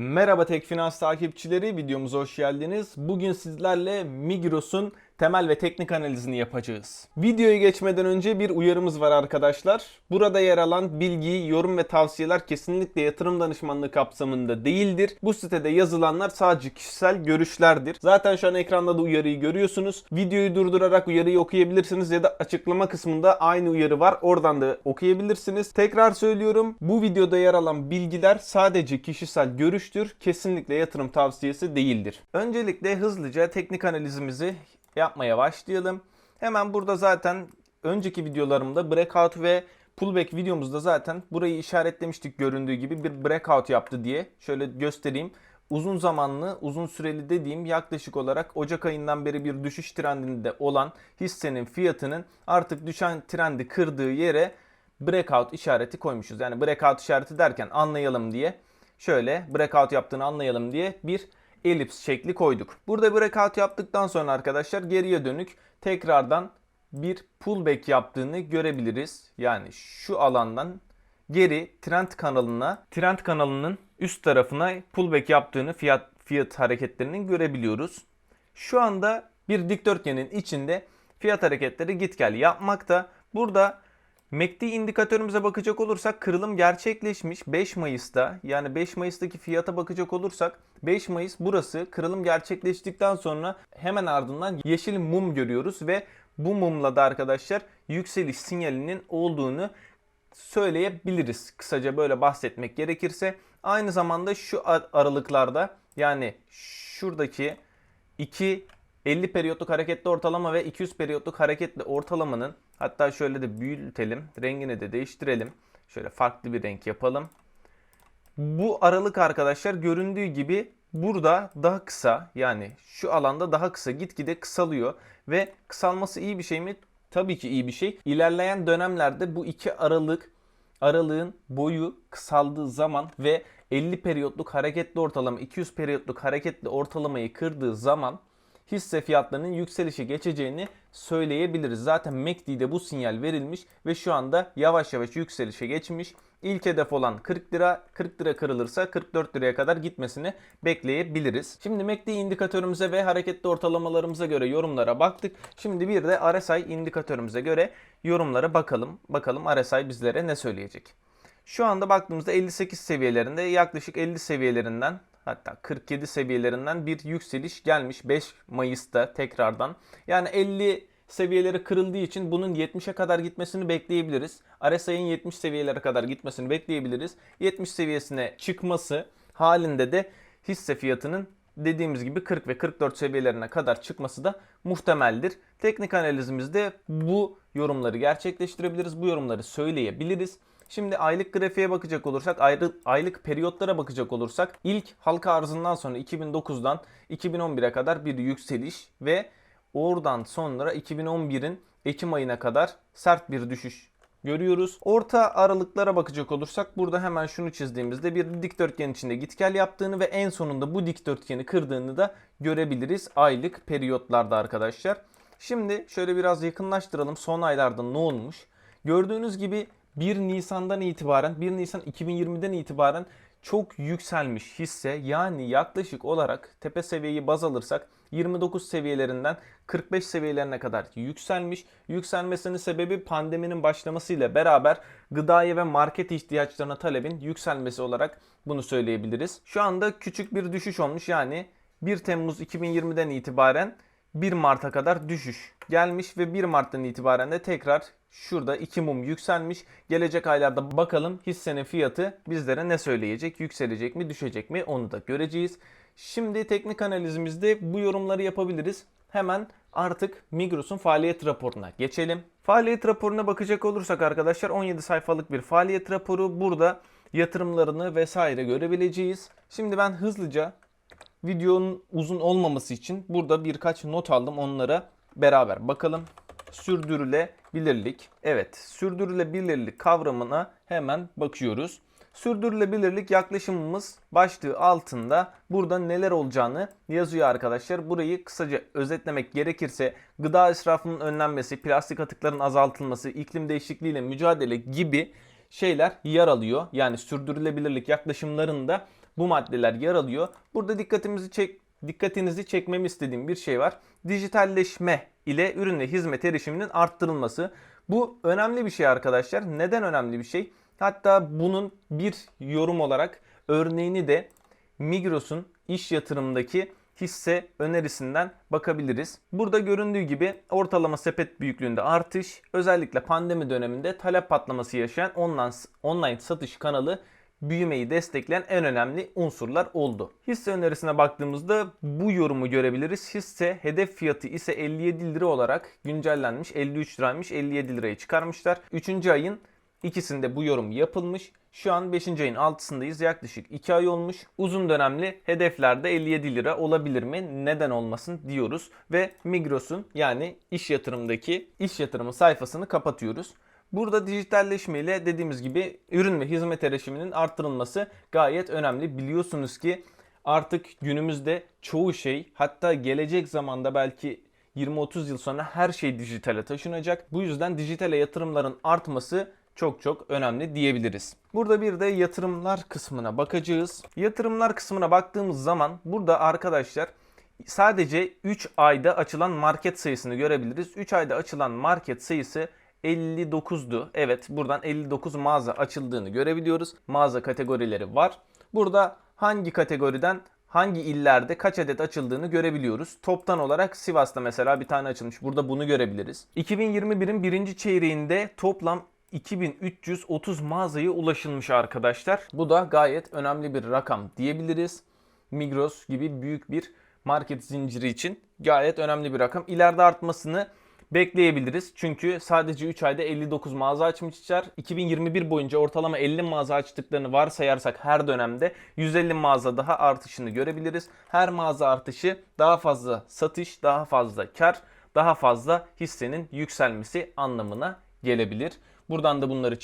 Merhaba Tek Finans takipçileri, videomuza hoş geldiniz. Bugün sizlerle Migros'un temel ve teknik analizini yapacağız. Videoya geçmeden önce bir uyarımız var arkadaşlar. Burada yer alan bilgi, yorum ve tavsiyeler kesinlikle yatırım danışmanlığı kapsamında değildir. Bu sitede yazılanlar sadece kişisel görüşlerdir. Zaten şu an ekranda da uyarıyı görüyorsunuz. Videoyu durdurarak uyarıyı okuyabilirsiniz ya da açıklama kısmında aynı uyarı var. Oradan da okuyabilirsiniz. Tekrar söylüyorum. Bu videoda yer alan bilgiler sadece kişisel görüştür. Kesinlikle yatırım tavsiyesi değildir. Öncelikle hızlıca teknik analizimizi yapmaya başlayalım. Hemen burada zaten önceki videolarımda breakout ve pullback videomuzda zaten burayı işaretlemiştik göründüğü gibi bir breakout yaptı diye. Şöyle göstereyim. Uzun zamanlı, uzun süreli dediğim yaklaşık olarak Ocak ayından beri bir düşüş trendinde olan hissenin fiyatının artık düşen trendi kırdığı yere breakout işareti koymuşuz. Yani breakout işareti derken anlayalım diye şöyle breakout yaptığını anlayalım diye bir elips şekli koyduk. Burada breakout yaptıktan sonra arkadaşlar geriye dönük tekrardan bir pullback yaptığını görebiliriz. Yani şu alandan geri trend kanalına, trend kanalının üst tarafına pullback yaptığını fiyat fiyat hareketlerinin görebiliyoruz. Şu anda bir dikdörtgenin içinde fiyat hareketleri git gel yapmakta. Burada MACD indikatörümüze bakacak olursak kırılım gerçekleşmiş 5 Mayıs'ta. Yani 5 Mayıs'taki fiyata bakacak olursak 5 Mayıs burası kırılım gerçekleştikten sonra hemen ardından yeşil mum görüyoruz ve bu mumla da arkadaşlar yükseliş sinyalinin olduğunu söyleyebiliriz. Kısaca böyle bahsetmek gerekirse. Aynı zamanda şu aralıklarda yani şuradaki iki 50 periyotluk hareketli ortalama ve 200 periyotluk hareketli ortalamanın hatta şöyle de büyütelim. Rengini de değiştirelim. Şöyle farklı bir renk yapalım. Bu aralık arkadaşlar göründüğü gibi burada daha kısa yani şu alanda daha kısa gitgide kısalıyor ve kısalması iyi bir şey mi? Tabii ki iyi bir şey. İlerleyen dönemlerde bu iki aralık aralığın boyu kısaldığı zaman ve 50 periyotluk hareketli ortalama 200 periyotluk hareketli ortalamayı kırdığı zaman hisse fiyatlarının yükselişe geçeceğini söyleyebiliriz. Zaten MACD'de bu sinyal verilmiş ve şu anda yavaş yavaş yükselişe geçmiş. İlk hedef olan 40 lira, 40 lira kırılırsa 44 liraya kadar gitmesini bekleyebiliriz. Şimdi MACD indikatörümüze ve hareketli ortalamalarımıza göre yorumlara baktık. Şimdi bir de RSI indikatörümüze göre yorumlara bakalım. Bakalım RSI bizlere ne söyleyecek. Şu anda baktığımızda 58 seviyelerinde yaklaşık 50 seviyelerinden hatta 47 seviyelerinden bir yükseliş gelmiş 5 Mayıs'ta tekrardan. Yani 50 seviyeleri kırıldığı için bunun 70'e kadar gitmesini bekleyebiliriz. RSI'nin 70 seviyelere kadar gitmesini bekleyebiliriz. 70 seviyesine çıkması halinde de hisse fiyatının dediğimiz gibi 40 ve 44 seviyelerine kadar çıkması da muhtemeldir. Teknik analizimizde bu yorumları gerçekleştirebiliriz. Bu yorumları söyleyebiliriz. Şimdi aylık grafiğe bakacak olursak, ayrı, aylık periyotlara bakacak olursak ilk halka arzından sonra 2009'dan 2011'e kadar bir yükseliş ve oradan sonra 2011'in Ekim ayına kadar sert bir düşüş görüyoruz. Orta aralıklara bakacak olursak burada hemen şunu çizdiğimizde bir dikdörtgen içinde git gel yaptığını ve en sonunda bu dikdörtgeni kırdığını da görebiliriz aylık periyotlarda arkadaşlar. Şimdi şöyle biraz yakınlaştıralım son aylarda ne olmuş. Gördüğünüz gibi 1 Nisan'dan itibaren 1 Nisan 2020'den itibaren çok yükselmiş hisse yani yaklaşık olarak tepe seviyeyi baz alırsak 29 seviyelerinden 45 seviyelerine kadar yükselmiş. Yükselmesinin sebebi pandeminin başlamasıyla beraber gıdaya ve market ihtiyaçlarına talebin yükselmesi olarak bunu söyleyebiliriz. Şu anda küçük bir düşüş olmuş yani 1 Temmuz 2020'den itibaren 1 Mart'a kadar düşüş gelmiş ve 1 Mart'tan itibaren de tekrar şurada 2 mum yükselmiş. Gelecek aylarda bakalım hissenin fiyatı bizlere ne söyleyecek? Yükselecek mi, düşecek mi? Onu da göreceğiz. Şimdi teknik analizimizde bu yorumları yapabiliriz. Hemen artık Migros'un faaliyet raporuna geçelim. Faaliyet raporuna bakacak olursak arkadaşlar 17 sayfalık bir faaliyet raporu. Burada yatırımlarını vesaire görebileceğiz. Şimdi ben hızlıca videonun uzun olmaması için burada birkaç not aldım. Onlara beraber bakalım. Sürdürülebilirlik. Evet, sürdürülebilirlik kavramına hemen bakıyoruz. Sürdürülebilirlik yaklaşımımız başlığı altında burada neler olacağını yazıyor arkadaşlar. Burayı kısaca özetlemek gerekirse gıda israfının önlenmesi, plastik atıkların azaltılması, iklim değişikliğiyle mücadele gibi şeyler yer alıyor. Yani sürdürülebilirlik yaklaşımlarında bu maddeler yer alıyor. Burada dikkatimizi çek dikkatinizi çekmemi istediğim bir şey var. Dijitalleşme ile ürün ve hizmet erişiminin arttırılması. Bu önemli bir şey arkadaşlar. Neden önemli bir şey? Hatta bunun bir yorum olarak örneğini de Migros'un iş yatırımındaki hisse önerisinden bakabiliriz. Burada göründüğü gibi ortalama sepet büyüklüğünde artış, özellikle pandemi döneminde talep patlaması yaşayan online, online satış kanalı büyümeyi destekleyen en önemli unsurlar oldu. Hisse önerisine baktığımızda bu yorumu görebiliriz. Hisse hedef fiyatı ise 57 lira olarak güncellenmiş. 53 liraymış 57 lirayı çıkarmışlar. 3. ayın ikisinde bu yorum yapılmış. Şu an 5. ayın 6'sındayız. Yaklaşık 2 ay olmuş. Uzun dönemli hedeflerde 57 lira olabilir mi? Neden olmasın diyoruz. Ve Migros'un yani iş yatırımdaki iş yatırımı sayfasını kapatıyoruz. Burada dijitalleşmeyle dediğimiz gibi ürün ve hizmet erişiminin arttırılması gayet önemli. Biliyorsunuz ki artık günümüzde çoğu şey hatta gelecek zamanda belki 20-30 yıl sonra her şey dijitale taşınacak. Bu yüzden dijitale yatırımların artması çok çok önemli diyebiliriz. Burada bir de yatırımlar kısmına bakacağız. Yatırımlar kısmına baktığımız zaman burada arkadaşlar sadece 3 ayda açılan market sayısını görebiliriz. 3 ayda açılan market sayısı 59'du. Evet buradan 59 mağaza açıldığını görebiliyoruz. Mağaza kategorileri var. Burada hangi kategoriden hangi illerde kaç adet açıldığını görebiliyoruz. Toptan olarak Sivas'ta mesela bir tane açılmış. Burada bunu görebiliriz. 2021'in birinci çeyreğinde toplam 2330 mağazaya ulaşılmış arkadaşlar. Bu da gayet önemli bir rakam diyebiliriz. Migros gibi büyük bir market zinciri için gayet önemli bir rakam. İleride artmasını bekleyebiliriz. Çünkü sadece 3 ayda 59 mağaza açmışlar. 2021 boyunca ortalama 50 mağaza açtıklarını varsayarsak her dönemde 150 mağaza daha artışını görebiliriz. Her mağaza artışı daha fazla satış, daha fazla kar, daha fazla hissenin yükselmesi anlamına gelebilir. Buradan da bunları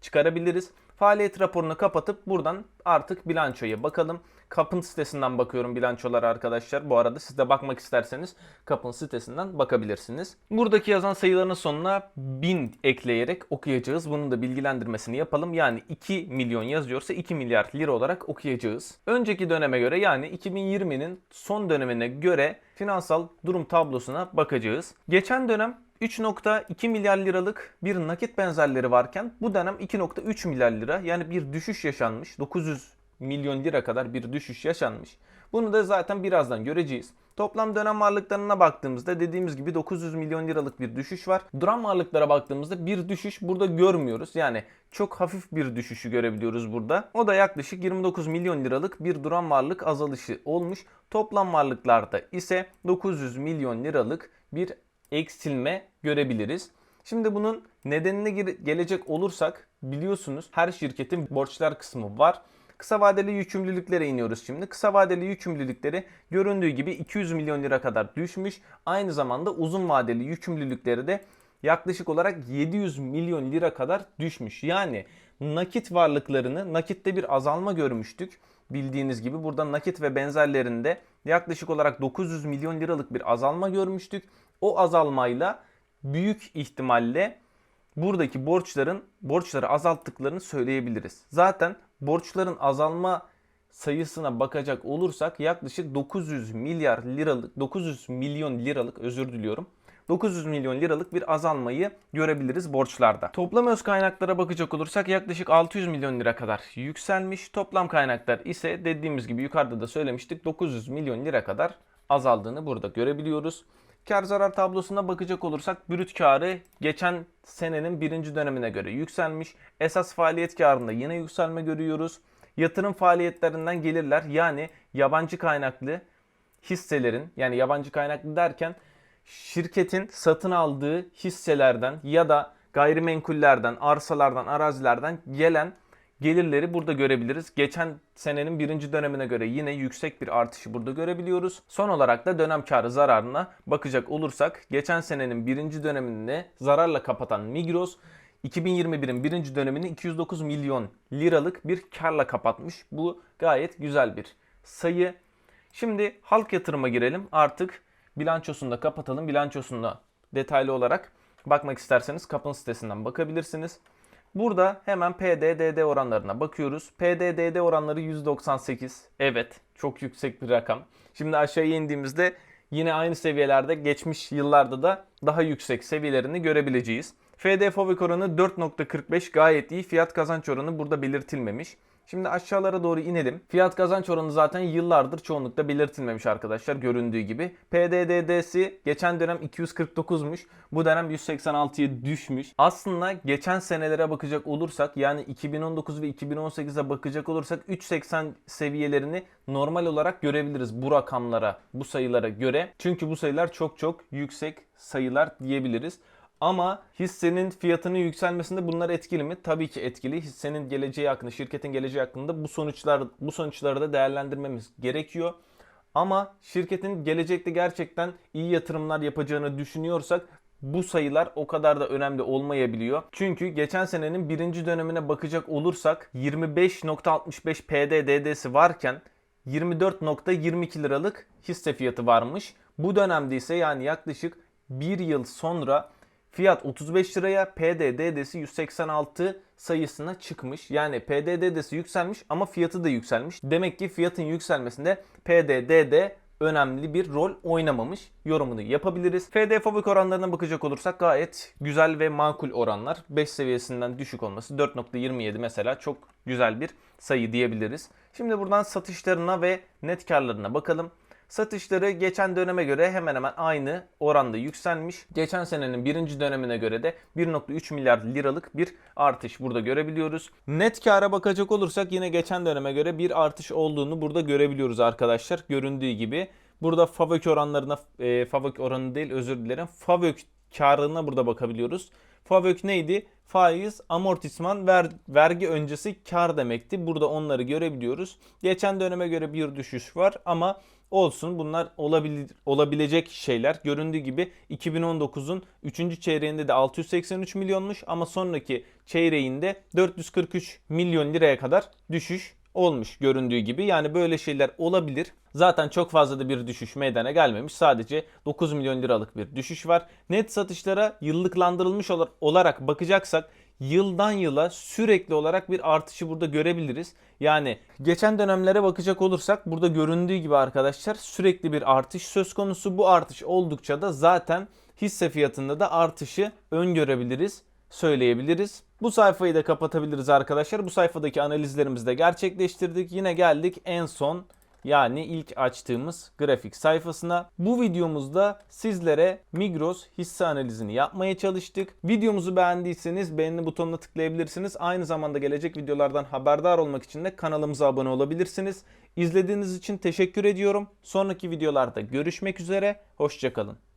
çıkarabiliriz. Faaliyet raporunu kapatıp buradan artık bilançoya bakalım. Kapın sitesinden bakıyorum bilançolar arkadaşlar. Bu arada siz de bakmak isterseniz Kapın sitesinden bakabilirsiniz. Buradaki yazan sayıların sonuna 1000 ekleyerek okuyacağız. Bunun da bilgilendirmesini yapalım. Yani 2 milyon yazıyorsa 2 milyar lira olarak okuyacağız. Önceki döneme göre yani 2020'nin son dönemine göre finansal durum tablosuna bakacağız. Geçen dönem 3.2 milyar liralık bir nakit benzerleri varken bu dönem 2.3 milyar lira yani bir düşüş yaşanmış. 900 milyon lira kadar bir düşüş yaşanmış. Bunu da zaten birazdan göreceğiz. Toplam dönem varlıklarına baktığımızda dediğimiz gibi 900 milyon liralık bir düşüş var. Duran varlıklara baktığımızda bir düşüş burada görmüyoruz. Yani çok hafif bir düşüşü görebiliyoruz burada. O da yaklaşık 29 milyon liralık bir duran varlık azalışı olmuş. Toplam varlıklarda ise 900 milyon liralık bir eksilme görebiliriz. Şimdi bunun nedenine gelecek olursak biliyorsunuz her şirketin borçlar kısmı var. Kısa vadeli yükümlülüklere iniyoruz şimdi. Kısa vadeli yükümlülükleri göründüğü gibi 200 milyon lira kadar düşmüş. Aynı zamanda uzun vadeli yükümlülükleri de yaklaşık olarak 700 milyon lira kadar düşmüş. Yani nakit varlıklarını nakitte bir azalma görmüştük. Bildiğiniz gibi burada nakit ve benzerlerinde yaklaşık olarak 900 milyon liralık bir azalma görmüştük. O azalmayla büyük ihtimalle buradaki borçların borçları azalttıklarını söyleyebiliriz. Zaten borçların azalma sayısına bakacak olursak yaklaşık 900 milyar liralık 900 milyon liralık özür diliyorum. 900 milyon liralık bir azalmayı görebiliriz borçlarda. Toplam öz kaynaklara bakacak olursak yaklaşık 600 milyon lira kadar yükselmiş. Toplam kaynaklar ise dediğimiz gibi yukarıda da söylemiştik 900 milyon lira kadar azaldığını burada görebiliyoruz. Kar zarar tablosuna bakacak olursak brüt karı geçen senenin birinci dönemine göre yükselmiş. Esas faaliyet karında yine yükselme görüyoruz. Yatırım faaliyetlerinden gelirler yani yabancı kaynaklı hisselerin yani yabancı kaynaklı derken şirketin satın aldığı hisselerden ya da gayrimenkullerden, arsalardan, arazilerden gelen gelirleri burada görebiliriz. Geçen senenin birinci dönemine göre yine yüksek bir artışı burada görebiliyoruz. Son olarak da dönem karı zararına bakacak olursak geçen senenin birinci döneminde zararla kapatan Migros 2021'in birinci dönemini 209 milyon liralık bir karla kapatmış. Bu gayet güzel bir sayı. Şimdi halk yatırıma girelim. Artık bilançosunu da kapatalım. Bilançosunda detaylı olarak bakmak isterseniz kapın sitesinden bakabilirsiniz. Burada hemen PD-DD oranlarına bakıyoruz. PD-DD oranları 198. Evet, çok yüksek bir rakam. Şimdi aşağıya indiğimizde yine aynı seviyelerde geçmiş yıllarda da daha yüksek seviyelerini görebileceğiz. FD Fovik oranı 4.45 gayet iyi. Fiyat kazanç oranı burada belirtilmemiş. Şimdi aşağılara doğru inelim. Fiyat kazanç oranı zaten yıllardır çoğunlukla belirtilmemiş arkadaşlar göründüğü gibi. PDDD'si geçen dönem 249'muş. Bu dönem 186'ya düşmüş. Aslında geçen senelere bakacak olursak yani 2019 ve 2018'e bakacak olursak 380 seviyelerini normal olarak görebiliriz bu rakamlara, bu sayılara göre. Çünkü bu sayılar çok çok yüksek sayılar diyebiliriz. Ama hissenin fiyatının yükselmesinde bunlar etkili mi? Tabii ki etkili. Hissenin geleceği hakkında, şirketin geleceği hakkında bu sonuçlar bu sonuçları da değerlendirmemiz gerekiyor. Ama şirketin gelecekte gerçekten iyi yatırımlar yapacağını düşünüyorsak bu sayılar o kadar da önemli olmayabiliyor. Çünkü geçen senenin birinci dönemine bakacak olursak 25.65 PDDD'si varken 24.22 liralık hisse fiyatı varmış. Bu dönemde ise yani yaklaşık bir yıl sonra Fiyat 35 liraya PDD'si 186 sayısına çıkmış. Yani PDD'si yükselmiş ama fiyatı da yükselmiş. Demek ki fiyatın yükselmesinde PDDD önemli bir rol oynamamış yorumunu yapabiliriz. FD fabrik oranlarına bakacak olursak gayet güzel ve makul oranlar. 5 seviyesinden düşük olması 4.27 mesela çok güzel bir sayı diyebiliriz. Şimdi buradan satışlarına ve net karlarına bakalım. Satışları geçen döneme göre hemen hemen aynı oranda yükselmiş. Geçen senenin birinci dönemine göre de 1.3 milyar liralık bir artış burada görebiliyoruz. Net kara bakacak olursak yine geçen döneme göre bir artış olduğunu burada görebiliyoruz arkadaşlar. Göründüğü gibi. Burada FAVÖK oranlarına, e, FAVÖK oranı değil özür dilerim. FAVÖK karına burada bakabiliyoruz. FAVÖK neydi? Faiz, amortisman, ver, vergi öncesi kar demekti. Burada onları görebiliyoruz. Geçen döneme göre bir düşüş var ama olsun bunlar olabil, olabilecek şeyler. Göründüğü gibi 2019'un 3. çeyreğinde de 683 milyonmuş ama sonraki çeyreğinde 443 milyon liraya kadar düşüş olmuş göründüğü gibi. Yani böyle şeyler olabilir. Zaten çok fazla da bir düşüş meydana gelmemiş. Sadece 9 milyon liralık bir düşüş var. Net satışlara yıllıklandırılmış olarak bakacaksak yıldan yıla sürekli olarak bir artışı burada görebiliriz. Yani geçen dönemlere bakacak olursak burada göründüğü gibi arkadaşlar sürekli bir artış söz konusu. Bu artış oldukça da zaten hisse fiyatında da artışı öngörebiliriz, söyleyebiliriz. Bu sayfayı da kapatabiliriz arkadaşlar. Bu sayfadaki analizlerimizi de gerçekleştirdik. Yine geldik en son yani ilk açtığımız grafik sayfasına. Bu videomuzda sizlere Migros hisse analizini yapmaya çalıştık. Videomuzu beğendiyseniz beğeni butonuna tıklayabilirsiniz. Aynı zamanda gelecek videolardan haberdar olmak için de kanalımıza abone olabilirsiniz. İzlediğiniz için teşekkür ediyorum. Sonraki videolarda görüşmek üzere. Hoşçakalın.